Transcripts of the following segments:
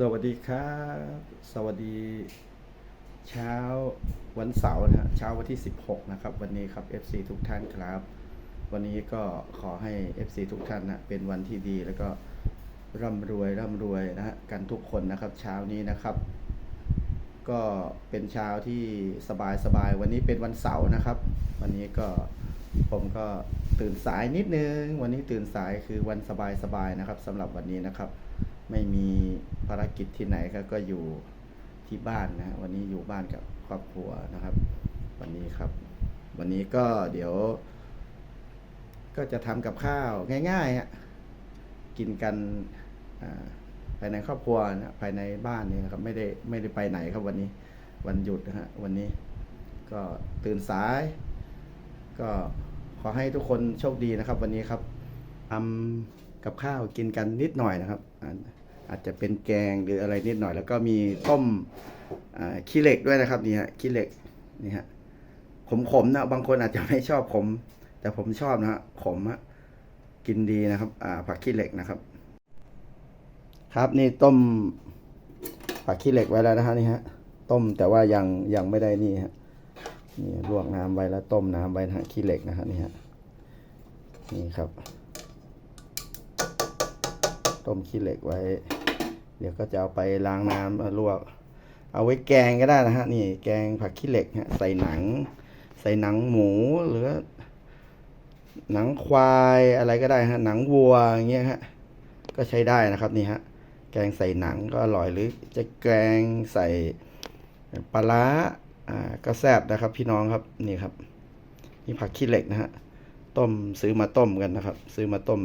สวัสดีครับ สวัสดี เช้าวันเสาร์นะเช้าวันที่ 16 นะครับ วันนี้ครับ FC ทุกท่านครับ วันนี้ก็ขอให้ FC ทุกท่านนะเป็นวันที่ดีแล้วก็ร่ำรวยร่ำรวยนะฮะกันทุกคนนะครับ เช้านี้นะครับ ก็เป็นเช้าที่สบายสบายวันนี้เป็นวันเสาร์นะครับ วันนี้ก็ผมก็ตื่นสายนิดนึง วันนี้ตื่นสายคือวันสบายสบายนะครับสำหรับวันนี้นะครับ ไม่มีารกิจที่ไหนครับก็อยู่ที่บ้านนะวันนี้อยู่บ้านกับครอบครัวนะครับ วันนี้ครับ วันนี้ก็เดี๋ยว ก็จะทำกับข้าวง่ายๆฮะกินกันภายในครอบครัวนะภายในบ้านนี่นะครับ ไม่ได้ไม่ได้ไปไหนครับวันนี้ วันหยุดนะฮะวันนี้ ก็ตื่นสาย ก็ขอให้ทุกคนโชคดีนะครับ วันนี้ครับทำกับข้าวกินกันนิดหน่อยนะครับ อาจจะเป็นแกงหรืออะไรนิดหน่อย แล้วก็มีต้มขี้เหล็กด้วยนะครับนี่ฮะขี้เหล็กนี่ฮะขมๆนะบางคนอาจจะไม่ชอบขม แต่ผมชอบนะฮะขมฮะกินดีนะครับผักขี้เหล็กนะครับ ครับนี่ต้มผักขี้เหล็กไว้แล้วนะฮะนี่ฮะต้มแต่ว่ายังยังไม่ได้นี่ฮะนี่ลวกน้ำไว้แล้วต้มน้ำไว้นะฮะขี้เหล็กนะฮะนี่ฮะนี่ครับ ต้มขี้เหล็กไว้ ดี๋ยวก็จะเอาไปล้างน้ำลวลวก เอาไว้แกงก็ได้นะฮะ นี่แกงผักขี้เหล็กฮะใส่หนัง ใส่หนังหมูหรือ หนังควายอะไรก็ได้ฮะ หนังวัวอย่างเงี้ยฮะ ก็ใช้ได้นะครับนี่ฮะ แกงใส่หนังก็อร่อยหรือจะแกงใส่ปลาร้าอ่าก็แซ่บนะครับ พี่น้องครับนี่ครับนี่ผักขี้เหล็กนะฮะต้มซื้อมาต้มกันนะครับ ซื้อมาต้ม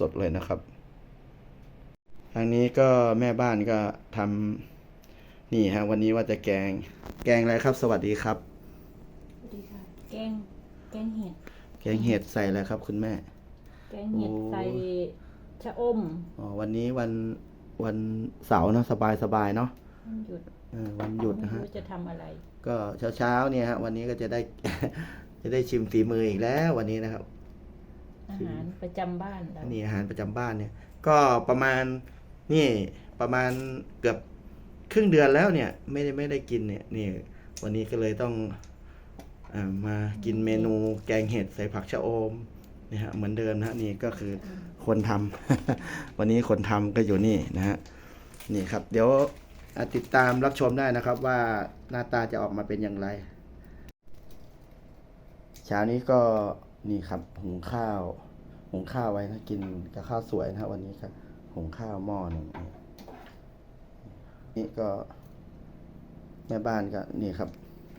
สดๆเลยนะครับ ทางนี้ก็แม่บ้านก็ทำนี่ฮะวันนี้ว่าจะแกง แกงอะไรครับ สวัสดีครับ สวัสดีค่ะ แกง แกงเห็ด แกงเห็ดใส่อะไรครับ คุณแม่ แกงเห็ดโอ้ใส่ชะอม อ๋อวันนี้วันวันเสาร์เนอะสบายสบายๆเนาะ วันหยุดเออวันหยุดนะไม่ฮะรู้จะทำอะไร ก็เช้าเช้าๆเนี่ยฮะวันนี้ก็จะได้ จะได้ชิมฝีมืออีกแล้ววันนี้นะครับอาหารประจำบ้านเรานี่อาหารประจำบ้านเนี่ย ก็ประมาณ นี่ประมาณเกือบครึ่งเดือนแล้วเนี่ยไม่ได้ไม่ได้กินเนี่ยนี่วันนี้ก็เลยต้องอามากินเมนูแกงเห็ดใส่ผักชะอมนะฮะเหมือนเดิมนะฮะนี่ก็คือคนทำวันนี้คนทำก็อยู่นี่นะฮะนี่ครับ เดี๋ยวติดตามรับชมได้นะครับว่าหน้าตาจะออกมาเป็นอย่างไรเช้านี้ก็นี่ครับหุงข้าวหุงข้าวไว้นะกินกับข้าวสวยนะครับวันนี้ครับ หุงข้าวหม้อหนึ่งนี่ก็แม่บ้านก็นี่ครับ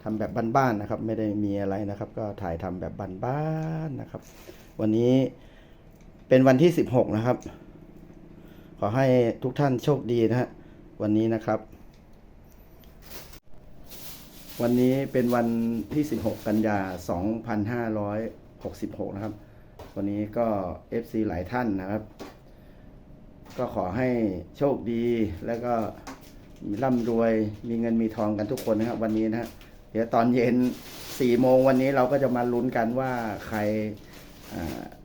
ทำแบบบ้านๆนะครับ ไม่ได้มีอะไรนะครับ ก็ถ่ายทำแบบบ้านๆนะครับ วันนี้เป็นวันที่สิบหกนะครับ ขอให้ทุกท่านโชคดีนะฮะวันนี้นะครับ วันนี้เป็นวันที่16กันยา2566นะครับ วันนี้ก็ FC หลายท่านนะครับ ก็ขอให้โชคดีแล้วก็มีร่ำรวยมีเงินมีทองกันทุกคนนะครับวันนี้นะฮะเดี๋ยวตอนเย็น4โมงวันนี้เราก็จะมาลุ้นกันว่าใคร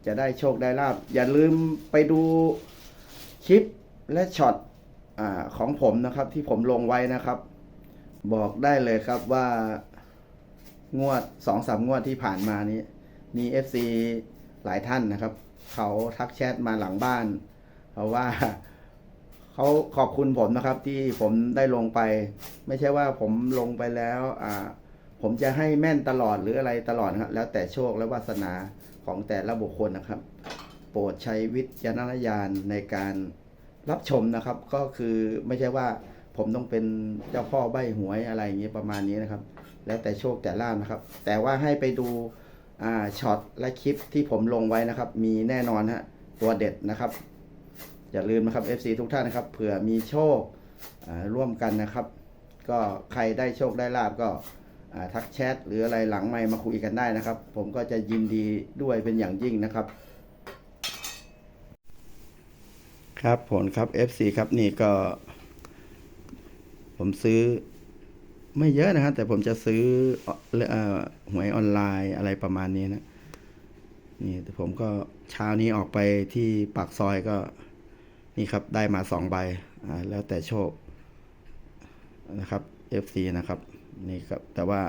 จะได้โชคได้ลาบ อย่าลืมไปดูคลิปและช็อตอของผมนะครับ ที่ผมลงไว้นะครับ บอกได้เลยครับว่างวดสองสามงวดที่ผ่านมานี้ มี FC หลายท่านนะครับ เขาทักแชทมาหลังบ้าน เพราะว่าเขาขอบคุณผมนะครับ ที่ผมได้ลงไป ไม่ใช่ว่าผมลงไปแล้วอ่าผมจะให้แม่นตลอดหรืออะไรตลอดครับแล้วแต่โชคและวาสนาของแต่ละบุคคลนะครับ โปรดใช้วิจารณญาณในการรับชมนะครับ ก็คือไม่ใช่ว่าผมต้องเป็นเจ้าพ่อใบหวยอะไรอย่างนี้ประมาณนี้นะครับ แล้วแต่โชคแต่ลาบนะครับ แต่ว่าให้ไปดูอ่าช็อตและคลิปที่ผมลงไว้นะครับ มีแน่นอนฮะตัวเด็ดนะครับ อย่าลืมนะครับ FC ทุกท่านนะครับเผื่อมีโชคร่วมกันนะครับ ก็ใครได้โชคได้ลาบก็ทักแชทหรืออะไรหลังไมค์มาคุยกันได้นะครับ ผมก็จะยินดีด้วยเป็นอย่างยิ่งนะครับครับผลครับ FC ครับนี่ก็ ผมซื้อไม่เยอะนะครับแต่ผมจะซื้อเอ่อหวยออนไลน์อะไรประมาณนี้นะนี่แต่ผมก็เช้านี้ออกไปที่ปากซอยก็ นี่ครับได้มาสองใบอ่าแล้วแต่โชคนะครับ FC นะครับนี่ครับแต่ว่า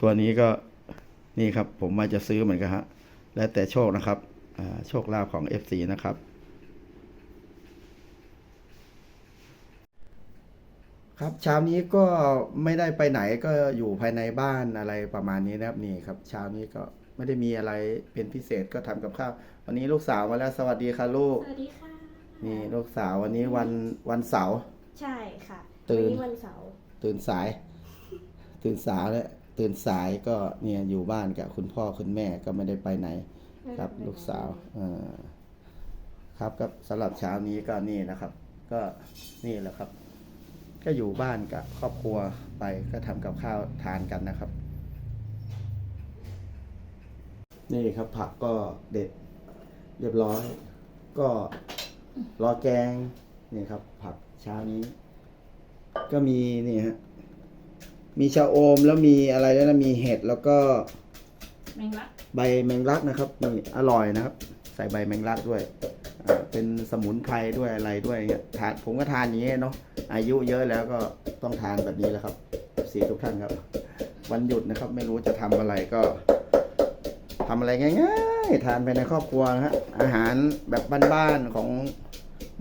ตัวนี้ก็นี่ครับผมว่าจะซื้อเหมือนกันฮะแล้วแต่โชคนะครับอ่าโชคลาภของ FC นะครับ ครับเช้านี้ก็ไม่ได้ไปไหนก็อยู่ภายในบ้านอะไรประมาณนี้นะครับนี่ครับเช้านี้ก็ ไม่ได้มีอะไรเป็นพิเศษก็ทำกับข้าววันนี้ลูกสาวมาแล้วสวัสดีค่ะลูก สวัสดีค่ะ นี่ลูกสาววันนี้วันวันเสาร์ ใช่ค่ะตื่นวันี้วันเสาร์ ตื่นสาย ตื่นสายแล้วตื่นสายก็เนี่ยอยู่บ้านกับคุณพ่อคุณแม่ก็ไม่ได้ไปไหน ครับลูกสาวเออครับก็สำหรับเช้านี้ก็นี่นะครับ ก็นี่แหละครับ ก็อยู่บ้านกับครอบครัวไปก็ทำกับข้าวทานกันนะครับ นี่ครับผักก็เด็ดเรียบร้อย ก็รอแกงนี่ครับ ผักเช้านี้ ก็มีนี่ฮะมีชะอมแล้วมีอะไรแล้วนะมีเห็ดแล้วก็แมงลักใบแมงลักนะครับนี่อร่อยนะครับ ใส่ใบแมงลักด้วยอ่าเป็นสมุนไพรด้วยอะไรด้วยเงี้ยทานผมก็ทานอย่างนี้เนาะอายุเยอะแล้วก็ต้องทานแบบนี้แหละครับสีทุกท่านครับ วันหยุดนะครับ ไม่รู้จะทำอะไรก็ ทำอะไรง่ายๆทานไปในครอบครัวนะฮะอาหารแบบบ้านๆของ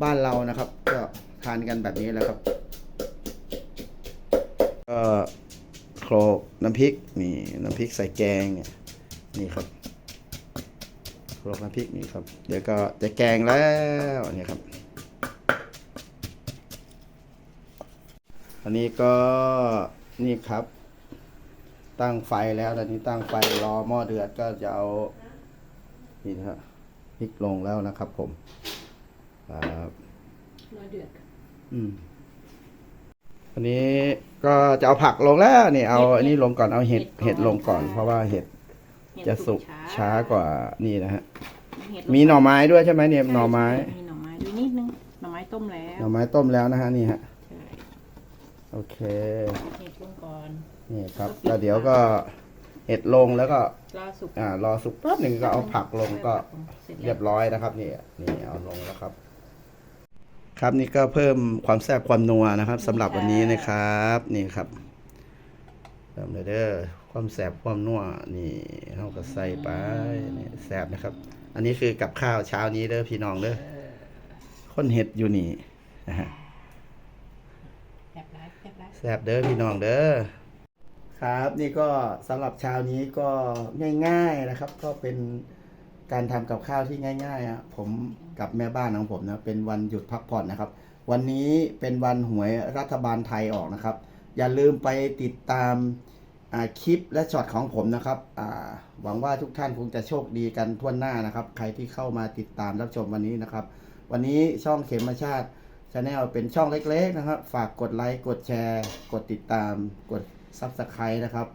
บ้านเรานะครับ ก็ทานกันแบบนี้แหละครับก็โคลกน้ำพริกนี่น้ำพริกใส่แกงเนี่ยนี่ครับโคลกน้ำพริกนี่ครับ เดี๋ยวก็จะแกงแล้วนี่ครับอันนี้ก็นี่ครับ ตั้งไฟแล้วตอนนี้ตั้งไฟรอหม้อเดือดก็จะเอานี่นะครับพริกลงแล้วนะครับผมครับรอเดือดอืมอันนี้ก็จะเอาผักลงแล้วนี่เอาอันนี้ลงก่อนเอาเห็ดเห็ดลงก่อน เพราะว่าเห็ดจะสุกช้ากว่านี่นะฮะเห็ดมีหน่อไม้ด้วยใช่ไหมเนี่ยหน่อไม้มีหน่อไม้ด้วยนิดนึงหน่อไม้ต้มแล้หน่วอไม้ต้มแล้วนะฮะนี่ฮะใช่ โอเค เห็ดลงก่อน นี่ครับแล้วเดี๋ยวก็เห็ดลงแล้วก็รอสุกอ่ารอสุกแป๊บหนึ่งก็เอาผักลงก็เสร็จเรีแล้ยวบร้อยนะครับ นี่นี่เอาลงแล้วครับ ครับนี่ก็เพิ่มความแซ่บความนัวนะครับสำหรับวันนี้นะครับ นี่ครับเพิ่มเลยเด้อความแซ่บความนัวนี่เราก็ใส่ไปนี่แซ่บนะครับ อันนี้คือกับข้าวเช้านี้เด้อพี่น้องเด้อคนเห็ดอยู่นี่นะฮะแบบไร แซ่บเด้อพี่น้องเด้อครับนี่ก็สำหรับเช้านี้ก็ง่ายๆนะครับ ก็เป็นการทำกับข้าวที่ง่ายๆอะผมกับแม่บ้านของผมนะเป็นวันหยุดพักผ่อนนะครับ วันนี้เป็นวันหวยรัฐบาลไทยออกนะครับ อย่าลืมไปติดตามคลิปและช็อตของผมนะครับหวังว่าทุกท่านคงจะโชคดีกันทั่วหน้านะครับ ใครที่เข้ามาติดตามรับชมวันนี้นะครับ วันนี้ช่องเข็มชาติ ชาแนลเป็นช่องเล็ก ๆ นะครับ ฝากกดไลค์กดแชร์ กดติดตาม กด Subscribe นะครับ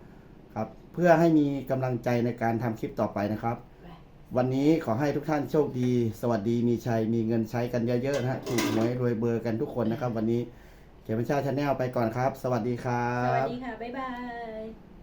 ครับ เพื่อให้มีกำลังใจในการทำคลิปต่อไปนะครับ วันนี้ขอให้ทุกท่านโชคดี สวัสดีมีชัยมีเงินใช้กันเยอะๆนะฮะถูกหวยรวยเบอร์กันทุกคนนะครับ วันนี้เข็มมาชาชาแนลไปก่อนครับ สวัสดีครัสวัสบ ดีค่ะ บ๊ายบาย